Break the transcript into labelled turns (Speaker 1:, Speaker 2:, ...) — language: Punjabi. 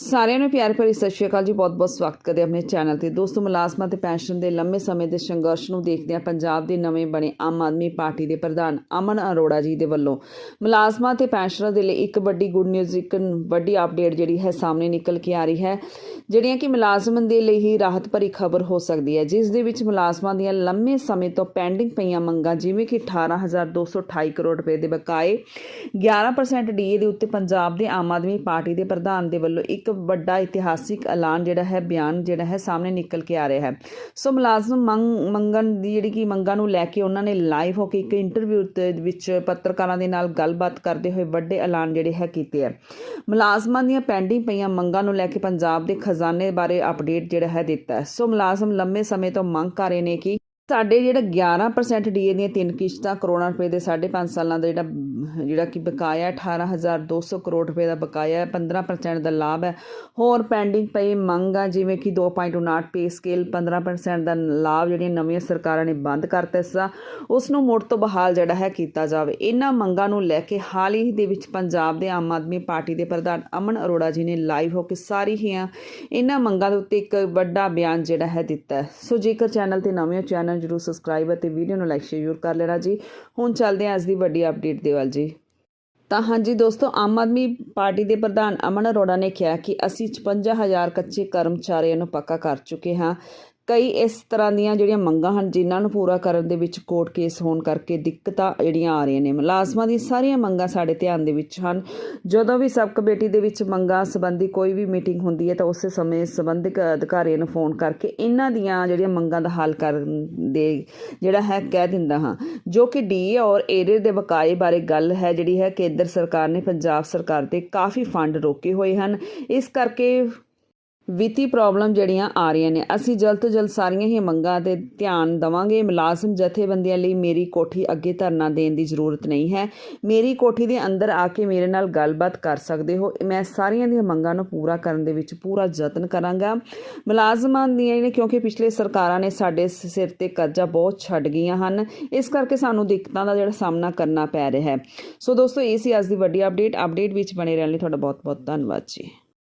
Speaker 1: ਸਾਰਿਆਂ ਨੂੰ ਪਿਆਰ ਭਰੀ ਸਤਿ ਸ਼੍ਰੀ ਅਕਾਲ ਜੀ ਬਹੁਤ-ਬਹੁਤ ਸਵਾਗਤ ਕਰਦੇ ਆਪਣੇ ਚੈਨਲ ਤੇ। ਦੋਸਤੋ, ਮੁਲਾਜ਼ਮਾਂ ਤੇ ਪੈਨਸ਼ਨ ਦੇ ਲੰਮੇ ਸਮੇਂ ਦੇ ਸੰਘਰਸ਼ ਨੂੰ ਦੇਖਦਿਆਂ ਪੰਜਾਬ ਦੇ ਨਵੇਂ ਬਣੇ ਆਮ ਆਦਮੀ ਪਾਰਟੀ ਦੇ ਪ੍ਰਧਾਨ ਅਮਨ ਅਰੋੜਾ ਜੀ ਦੇ ਵੱਲੋਂ। ਮੁਲਾਜ਼ਮਾਂ ਤੇ ਪੈਨਸ਼ਨਰਾਂ ਦੇ ਲਈ ਇੱਕ ਵੱਡੀ ਗੁੱਡ ਨਿਊਜ਼, ਇੱਕ ਵੱਡੀ ਅਪਡੇਟ ਜਿਹੜੀ ਹੈ ਸਾਹਮਣੇ ਨਿਕਲ ਕੇ ਆ ਰਹੀ ਹੈ, ਜਿਹੜੀਆਂ ਕਿ ਮੁਲਾਜ਼ਮਾਂ ਦੇ ਲਈ ਹੀ ਰਾਹਤ ਭਰੀ ਖਬਰ ਹੋ ਸਕਦੀ ਹੈ। ਜਿਸ ਦੇ ਵਿੱਚ ਮੁਲਾਜ਼ਮਾਂ ਦੀਆਂ ਲੰਮੇ ਸਮੇਂ ਤੋਂ ਪੈਂਡਿੰਗ ਪਈਆਂ ਮੰਗਾਂ, ਜਿਵੇਂ ਕਿ 18228 ਕਰੋੜ ਰੁਪਏ ਦੇ ਬਕਾਏ 11% ਡੀਏ ਦੇ ਉੱਤੇ ਪੰਜਾਬ ਦੇ ਆਮ ਆਦਮੀ ਪਾਰਟੀ ਦੇ ਪ੍ਰਧਾਨ ਦੇ ਵੱਲੋਂ ਇੱਕ ਵੱਡਾ ਇਤਿਹਾਸਿਕ ਐਲਾਨ ਜਿਹੜਾ ਹੈ, ਬਿਆਨ ਜਿਹੜਾ ਹੈ ਸਾਹਮਣੇ ਨਿਕਲ ਕੇ ਆ ਰਿਹਾ ਹੈ। ਸੋ ਮੁਲਾਜ਼ਮ ਮੰਗ, ਮੰਗਣ ਦੀ ਜਿਹੜੀ ਕਿ ਮੰਗਾਂ ਨੂੰ ਲੈ ਕੇ ਉਹਨਾਂ ਨੇ ਲਾਈਵ ਹੋ ਕੇ ਇੱਕ ਇੰਟਰਵਿਊ ਦੇ ਵਿੱਚ ਪੱਤਰਕਾਰਾਂ ਦੇ ਨਾਲ ਗੱਲਬਾਤ ਕਰਦੇ ਹੋਏ ਵੱਡੇ ਐਲਾਨ ਜਿਹੜੇ ਹੈ ਕੀਤੇ ਹੈ। ਮੁਲਾਜ਼ਮਾਂ ਦੀਆਂ ਪੈਂਡਿੰਗ ਪਈਆਂ ਮੰਗਾਂ ਨੂੰ ਲੈ ਕੇ ਪੰਜਾਬ ਦੇ ਖਜ਼ਾਨੇ ਬਾਰੇ ਅਪਡੇਟ ਜਿਹੜਾ ਹੈ ਦਿੱਤਾ ਸੋ ਮੁਲਾਜ਼ਮ ਲੰਮੇ ਸਮੇਂ ਤੋਂ ਮੰਗ ਕਰ ਰਹੇ ਨੇ ਕਿ ਸਾਡੇ ਜਿਹੜਾ 11% ਡੀਏ ਦੀਆਂ ਤਿੰਨ ਕਿਸ਼ਤਾਂ ਕਰੋੜਾਂ ਰੁਪਏ ਦੇ 5.5 ਸਾਲਾਂ ਦਾ ਜਿਹੜਾ ਜਿਹੜਾ ਕਿ ਬਕਾਇਆ ਹੈ, 18200 ਕਰੋੜ ਰੁਪਏ ਦਾ ਬਕਾਇਆ ਹੈ 15% ਦਾ ਲਾਭ ਹੈ। ਹੋਰ ਪੈਂਡਿੰਗ ਪਈ ਮੰਗਾਂ ਜਿਵੇਂ ਕਿ 2.59 ਪੇ ਸਕੇਲ 15% ਦਾ ਲਾਭ ਜਿਹੜੀਆਂ ਨਵੀਆਂ ਸਰਕਾਰਾਂ ਨੇ ਬੰਦ ਕਰਤਾ ਸੀ ਉਸ ਨੂੰ ਮੁੜ ਤੋਂ ਬਹਾਲ ਜਿਹੜਾ ਹੈ ਕੀਤਾ ਜਾਵੇ। ਇਹਨਾਂ ਮੰਗਾਂ ਨੂੰ ਲੈ ਕੇ ਹਾਲ ਹੀ ਦੇ ਵਿੱਚ ਪੰਜਾਬ ਦੇ ਆਮ ਆਦਮੀ ਪਾਰਟੀ ਦੇ ਪ੍ਰਧਾਨ ਅਮਨ ਅਰੋੜਾ ਜੀ ਨੇ ਲਾਈਵ ਹੋ ਕੇ ਸਾਰੀ ਹੀ ਇਹਨਾਂ ਮੰਗਾਂ ਦੇ ਉੱਤੇ ਇੱਕ ਵੱਡਾ ਬਿਆਨ ਜਿਹੜਾ ਹੈ ਦਿੱਤਾ ਸੋ ਜੇਕਰ ਚੈਨਲ ਤੇ ਨਵੇਂ ਹੋ ਚੈਨਲ ਜਰੂਰ ਸਬਸਕ੍ਰਾਈਬ ਅਤੇ ਵੀਡੀਓ ਨੂੰ ਲਾਈਕ ਸ਼ੇਅਰ ਕਰ ਲੈਣਾ ਜੀ। ਹੁਣ ਚੱਲਦੇ ਹਾਂ ਅੱਜ ਦੀ ਵੱਡੀ ਅਪਡੇਟ ਦੇ ਵੱਲ ਜੀ। ਤਾਂ ਹਾਂਜੀ ਦੋਸਤੋ, ਆਮ ਆਦਮੀ ਪਾਰਟੀ ਦੇ ਪ੍ਰਧਾਨ ਅਮਨ ਅਰੋੜਾ ਨੇ ਕਿਹਾ ਕਿ ਅਸੀਂ 55000 ਕੱਚੇ ਕਰਮਚਾਰੀਆਂ ਨੂੰ ਪੱਕਾ ਕਰ ਚੁੱਕੇ ਹਾਂ। ਕਈ ਇਸ ਤਰ੍ਹਾਂ ਦੀਆਂ ਜਿਹੜੀਆਂ ਮੰਗਾਂ ਹਨ, ਜਿਨ੍ਹਾਂ ਨੂੰ ਪੂਰਾ ਕਰਨ ਦੇ ਵਿੱਚ ਕੋਰਟ ਕੇਸ ਹੋਣ ਕਰਕੇ ਦਿੱਕਤਾਂ ਜਿਹੜੀਆਂ ਆ ਰਹੀਆਂ ਨੇ। ਮੁਲਾਜ਼ਮਾਂ ਦੀ ਸਾਰੀਆਂ ਮੰਗਾਂ ਸਾਡੇ ਧਿਆਨ ਦੇ ਵਿੱਚ ਹਨ। ਜਦੋਂ ਵੀ ਸਬ ਕਮੇਟੀ ਦੇ ਵਿੱਚ ਮੰਗਾਂ ਸੰਬੰਧੀ ਕੋਈ ਵੀ ਮੀਟਿੰਗ ਹੁੰਦੀ ਹੈ ਤਾਂ ਉਸੇ ਸਮੇਂ ਸੰਬੰਧਿਤ ਅਧਿਕਾਰੀਆਂ ਨੂੰ ਫੋਨ ਕਰਕੇ ਇਹਨਾਂ ਦੀਆਂ ਜਿਹੜੀਆਂ ਮੰਗਾਂ ਦਾ ਹੱਲ ਕਰਨ ਦੇ ਜਿਹੜਾ ਹੈ ਕਹਿ ਦਿੰਦਾ ਹਾਂ। ਜੋ ਕਿ ਡੀ ਔਰ ਏਰੀਅਰ ਦੇ ਬਕਾਏ ਬਾਰੇ ਗੱਲ ਹੈ, ਜਿਹੜੀ ਹੈ ਕੇਂਦਰ ਸਰਕਾਰ ਨੇ ਪੰਜਾਬ ਸਰਕਾਰ ਤੇ ਕਾਫੀ ਫੰਡ ਰੋਕੇ ਹੋਏ ਹਨ। ਇਸ ਕਰਕੇ ਵਿੱਤੀ ਪ੍ਰੋਬਲਮ ਜਿਹੜੀਆਂ ਆ ਰਹੀਆਂ ਨੇ। ਅਸੀਂ ਜਲਦ ਤੋਂ ਜਲਦ ਸਾਰੀਆਂ ਹੀ ਮੰਗਾਂ ਤੇ ਧਿਆਨ ਦਵਾਂਗੇ। ਮੁਲਾਜ਼ਮ ਜਥੇਬੰਦੀਆਂ ਲਈ ਮੇਰੀ ਕੋਠੀ ਅੱਗੇ ਧਰਨਾ ਦੇਣ ਦੀ ਜ਼ਰੂਰਤ ਨਹੀਂ ਹੈ। ਮੇਰੀ ਕੋਠੀ ਦੇ ਅੰਦਰ ਆ ਕੇ ਮੇਰੇ ਨਾਲ ਗੱਲਬਾਤ ਕਰ ਸਕਦੇ ਹੋ। ਮੈਂ ਸਾਰੀਆਂ ਦੀਆਂ ਮੰਗਾਂ ਨੂੰ ਪੂਰਾ ਕਰਨ ਦੇ ਵਿੱਚ ਪੂਰਾ ਯਤਨ ਕਰਾਂਗਾ। ਮੁਲਾਜ਼ਮਾਂ ਦੀਆਂ ਨੇ, ਕਿਉਂਕਿ ਪਿਛਲੇ ਸਰਕਾਰਾਂ ਨੇ ਸਾਡੇ ਸਿਰ ਤੇ ਕਰਜ਼ਾ ਬਹੁਤ ਛੱਡ ਗਈਆਂ ਹਨ। ਇਸ ਕਰਕੇ ਸਾਨੂੰ ਦਿੱਕਤਾਂ ਦਾ ਜਿਹੜਾ ਸਾਹਮਣਾ ਕਰਨਾ ਪੈ ਰਿਹਾ ਹੈ। ਸੋ ਦੋਸਤੋ, ਇਹ ਸੀ ਅੱਜ ਦੀ ਵੱਡੀ ਅਪਡੇਟ ਅਪਡੇਟ ਵਿੱਚ ਬਣੇ ਰਹਿਣ ਲਈ ਤੁਹਾਡਾ ਬਹੁਤ ਬਹੁਤ ਧੰਨਵਾਦ ਜੀ।